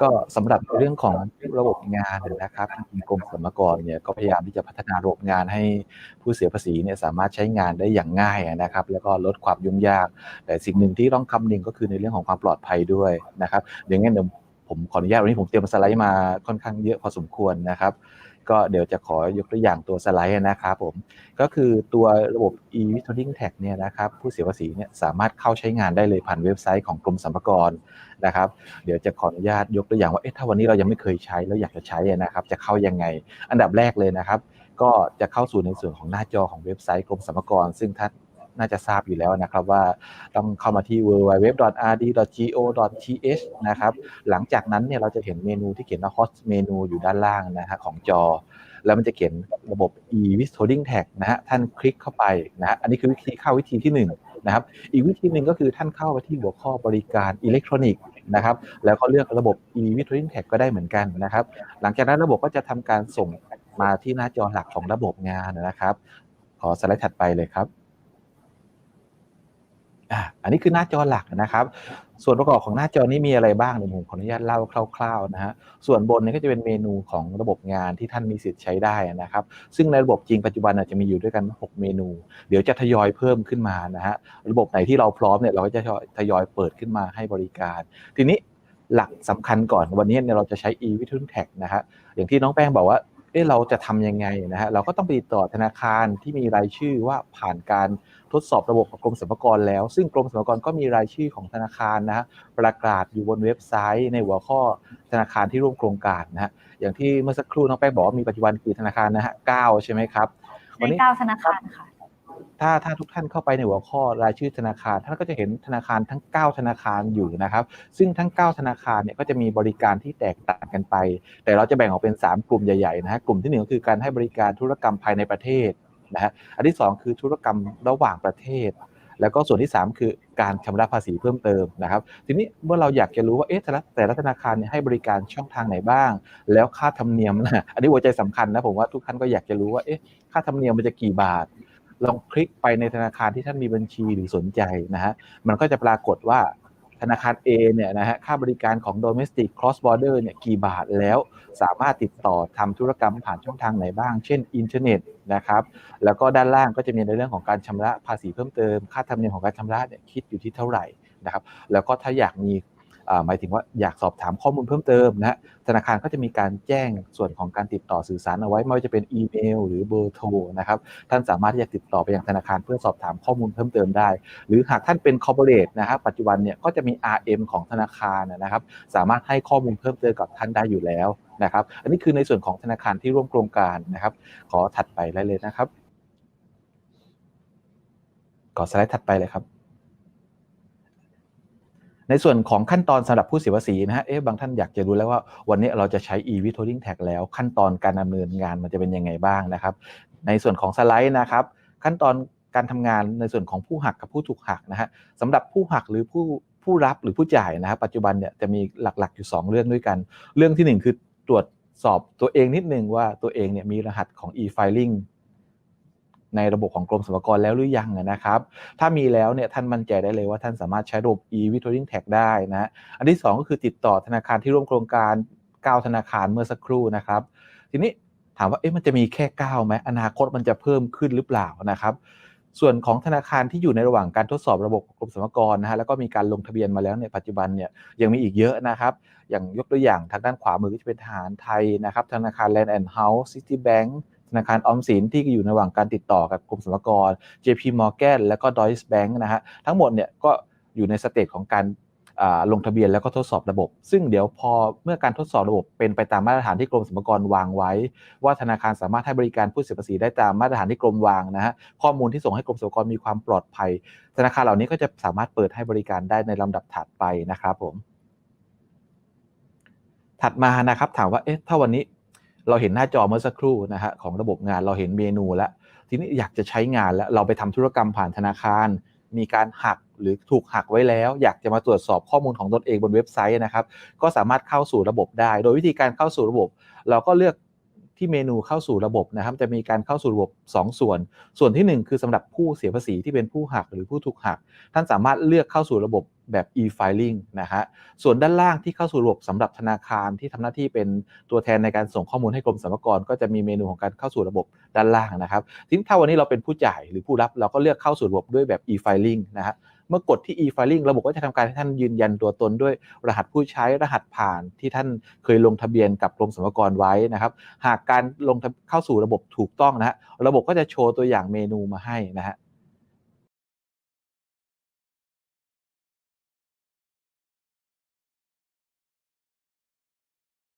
ก็สำหรับในเรื่องของระบบงานนะครับทางกรมสรรพากรเนี่ยก็พยายามที่จะพัฒนาระบบงานให้ผู้เสียภาษีเนี่ยสามารถใช้งานได้อย่างง่ายนะครับ แล้วก็ลดความยุ่งยาก แต่สิ่งหนึ่งที่ต้องคำนึงก็คือในเรื่องของความปลอดภัยด้วยนะครับอย่างงั้นเดี๋ยวผมขออนุญาตวันนี้ผมเตรียมสไลด์มาค่อนข้างเยอะพอสมควรนะครับ ก็เดี๋ยวจะขอยกตัวอย่างตัวสไลด์นะครับผม ก็คือตัวระบบ e v i t o l i n g tag เนี่ยนะครับผู้เสียภาษีเนี่ยสามารถเข้าใช้งานได้เลยผ่านเว็บไซต์ของกรมสรรพากรนะครับ เดี๋ยวจะขออนุญาตยกตัวอย่างว่าเอ๊ะถ้าวันนี้เรายังไม่เคยใช้แล้วอยากจะใช้นะครับจะเข้ายังไง อันดับแรกเลยนะครับ ก็จะเข้าสู่ในส่วนของหน้าจอของเว็บไซต์กรมสรรพากร ซึ่งท่าน น่าจะทราบอยู่แล้วนะครับว่าต้องเข้ามาที่ www.rd.go.th นะครับหลังจากนั้นเนี่ยเราจะเห็นเมนูที่เขียนว่า host เมนูอยู่ด้านล่างนะฮะของจอ แล้วมันจะเขียนระบบ e-withholding tax นะฮะท่านคลิกเข้าไปนะฮะอันนี้คือวิธีเข้าวิธีที่1นนะครับอีกวิธีหนึ่งก็คือท่านเข้าไปที่หัวข้อบริการอิเล็กทรอนิกส์นะครับแล้วก็เลือกระบบ e-withholding tax ก็ได้เหมือนกันนะครับหลังจากนั้นระบบก็จะทำการส่งมาที่หน้าจอหลักของระบบงานนะครับ ขอสไลด์ถัดไปเลยครับ อันนี้คือหน้าจอหลักนะครับ ส่วนประกอบของหน้าจอนี้มีอะไรบ้างเดี๋ยวผมขออนุญาตเล่าคร่าวๆนะฮะ ส่วนบนนี้ก็จะเป็นเมนูของระบบงานที่ท่านมีสิทธิ์ใช้ได้นะครับ ซึ่งในระบบจริงปัจจุบันอาจจะมีอยู่ด้วยกัน 6 เมนู เดี๋ยวจะทยอยเพิ่มขึ้นมานะฮะ ระบบไหนที่เราพร้อมเนี่ยเราก็จะทยอยเปิดขึ้นมาให้บริการ ทีนี้หลักสำคัญก่อนวันนี้เนี่ยเราจะใช้ e-withholding tax นะฮะ อย่างที่น้องแป้งบอกว่าเอ๊ะเราจะทำยังไงนะฮะ เราก็ต้องไปติดต่อธนาคารที่มีรายชื่อว่าผ่านการ ทดสอบระบบของกรมสรรพากรแล้ว ซึ่งกรมสรรพากรก็มีรายชื่อของธนาคารนะฮะประกาศอยู่บนเว็บไซต์ ในหัวข้อธนาคารที่ร่วมโครงการนะฮะอย่างที่เมื่อสักครู่น้องแป้งบอกว่ามีปัจจุบันกี่ธนาคารนะฮะเก้าใช่ไหมครับในเก้าธนาคารค่ะถ้าถ้าทุกท่านเข้าไปในหัวข้อรายชื่อธนาคารท่านก็จะเห็นธนาคารทั้ง 9 ธนาคารอยู่นะครับ ซึ่งทั้ง 9 ธนาคารเนี่ยก็จะมีบริการที่แตกต่างกันไป แต่เราจะแบ่งออกเป็น 3 กลุ่มใหญ่ๆนะฮะกลุ่มที่หนึ่งก็คือการให้บริการธุรกรรมภายในประเทศ นะฮะอันที่ 2 คือธุรกรรมระหว่างประเทศ แล้วก็ส่วนที่ 3 คือการชำระภาษีเพิ่มเติมนะครับ ทีนี้เมื่อเราอยากจะรู้ว่าเอ๊ะแต่ละแต่ละธนาคารเนี่ยให้บริการช่องทางไหนบ้าง แล้วค่าธรรมเนียมนะอันนี้หัวใจสำคัญนะผมว่าทุกท่านก็อยากจะรู้ว่าเอ๊ะค่าธรรมเนียมมันจะกี่บาทลองคลิกไปในธนาคารที่ท่านมีบัญชีหรือสนใจนะฮะมันก็จะปรากฏว่า ธนาคาร A เนี่ยนะฮะค่าบริการของ domestic cross border เนี่ยกี่บาทแล้วสามารถติดต่อทำธุรกรรมผ่านช่องทางไหนบ้าง เช่นอินเทอร์เน็ตนะครับแล้วก็ด้านล่างก็จะมีในเรื่องของการชำระภาษีเพิ่มเติม ค่าธรรมเนียมของการชำระเนี่ยคิดอยู่ที่เท่าไหร่นะครับแล้วก็ถ้าอยากมี หมายถึงว่าอยากสอบถามข้อมูลเพิ่มเติมนะฮะธนาคารก็จะมีการแจ้งส่วนของการติดต่อสื่อสารเอาไว้ไม่ว่าจะเป็นอีเมล หรือเบอร์โทรนะครับท่านสามารถที่จะติดต่อไปยังธนาคารเพื่อสอบถามข้อมูลเพิ่มเติมได้ หรือหากท่านเป็นคอร์ปอเรทนะครับปัจจุบันเนี่ยก็จะมี RM ของธนาคารนะครับสามารถให้ข้อมูลเพิ่มเติมกับท่านได้อยู่แล้วนะครับอันนี้คือในส่วนของธนาคารที่ร่วมโครงการนะครับ ขอถัดไปได้เลยนะครับ ขอสไลด์ถัดไปเลยครับ ในส่วนของขั้นตอนสำหรับผู้เสียภาษีนะฮะ เอ๊ะ บางท่านอยากจะรู้แล้วว่าวันนี้เราจะใช้ e-withholding tax แล้วขั้นตอนการดำเนินงานมันจะเป็นยังไงบ้างนะครับ ในส่วนของสไลด์นะครับ ขั้นตอนการทำงานในส่วนของผู้หักกับผู้ถูกหักนะฮะสำหรับผู้หักหรือผู้ผู้รับหรือผู้จ่ายนะครับปัจจุบันเนี่ยจะมีหลักๆอยู่ 2 เรื่องด้วยกัน เรื่องที่ 1 คือตรวจสอบตัวเองนิดนึงว่าตัวเองเนี่ยมีรหัสของ e-filing ในระบบของกรมสรรพากรแล้วหรือยังนะครับ ถ้ามีแล้วเนี่ยท่านมั่นใจได้เลยว่าท่านสามารถใช้ระบบ e-withholding tax ได้นะอันที่ 2 ก็คือติดต่อธนาคารที่ร่วมโครงการ 9 ธนาคารเมื่อสักครู่นะครับ ทีนี้ถามว่าเอ๊ะมันจะมีแค่9ไหมอนาคตมันจะเพิ่มขึ้นหรือเปล่านะครับส่วนของธนาคารที่อยู่ในระหว่างการทดสอบระบบกรมสรรพากรนะฮะแล้วก็มีการลงทะเบียนมาแล้วในปัจจุบันเนี่ยยังมีอีกเยอะนะครับ อย่างยกตัวอย่างทางด้านขวามือก็จะเป็นทหารไทยนะครับ ธนาคาร Land and House City Bank ธนาคารออมสินที่อยู่ในระหว่างการติดต่อกับกรมสรรพากร JP Morgan แล้วก็ Deutsche Bank นะฮะทั้งหมดเนี่ยก็อยู่ในสเตจของการลงทะเบียนแล้วก็ทดสอบระบบ ซึ่งเดี๋ยวพอเมื่อการทดสอบระบบเป็นไปตามมาตรฐานที่กรมสรรพากรวางไว้ ว่าธนาคารสามารถให้บริการผู้เสียภาษีได้ตามมาตรฐานที่กรมวางนะฮะข้อมูลที่ส่งให้กรมสรรพากรมีความปลอดภัย ธนาคารเหล่านี้ก็จะสามารถเปิดให้บริการได้ในลำดับถัดไปนะครับผมถัดมานะครับถามว่าเอ๊ะถ้าวันนี้ เราเห็นหน้าจอเมื่อสักครู่นะฮะของระบบงานเราเห็นเมนูแล้วทีนี้อยากจะใช้งานแล้วเราไปทำธุรกรรมผ่านธนาคาร มีการหักหรือถูกหักไว้แล้ว อยากจะมาตรวจสอบข้อมูลของตนเองบนเว็บไซต์นะครับ ก็สามารถเข้าสู่ระบบได้ โดยวิธีการเข้าสู่ระบบ เราก็เลือก ที่เมนูเข้าสู่ระบบนะครับ จะมีการเข้าสู่ระบบ 2 ส่วน ส่วนทีหนึ่1 คือสำหรับผู้เสียภาษีที่เป็นผู้หักหรือผู้ถูกหัก ท่านสามารถเลือกเข้าสู่ระบบแบบ e-filing นะฮะ ส่วนด้านล่างที่เข้าสู่ระบบสำหรับธนาคารที่ทำหน้าที่เป็นตัวแทนในการส่งข้อมูลให้กรมสรรพากร ก็จะมีเมนูของการเข้าสู่ระบบด้านล่างนะครับ ทีนี้ถ้าวันนี้เราเป็นผู้จ่ายหรือผู้รับเราก็เลือกเข้าสู่ระบบด้วยแบบ e-filing นะฮะ เมื่อกดที่ e-filing ระบบก็จะทำการให้ท่านยืนยันตัวตนด้วยรหัสผู้ใช้รหัสผ่านที่ท่านเคยลงทะเบียนกับกรมสรรพากรไว้นะครับ หากการลงเข้าสู่ระบบถูกต้องนะฮะระบบก็จะโชว์ตัวอย่างเมนูมาให้นะฮะ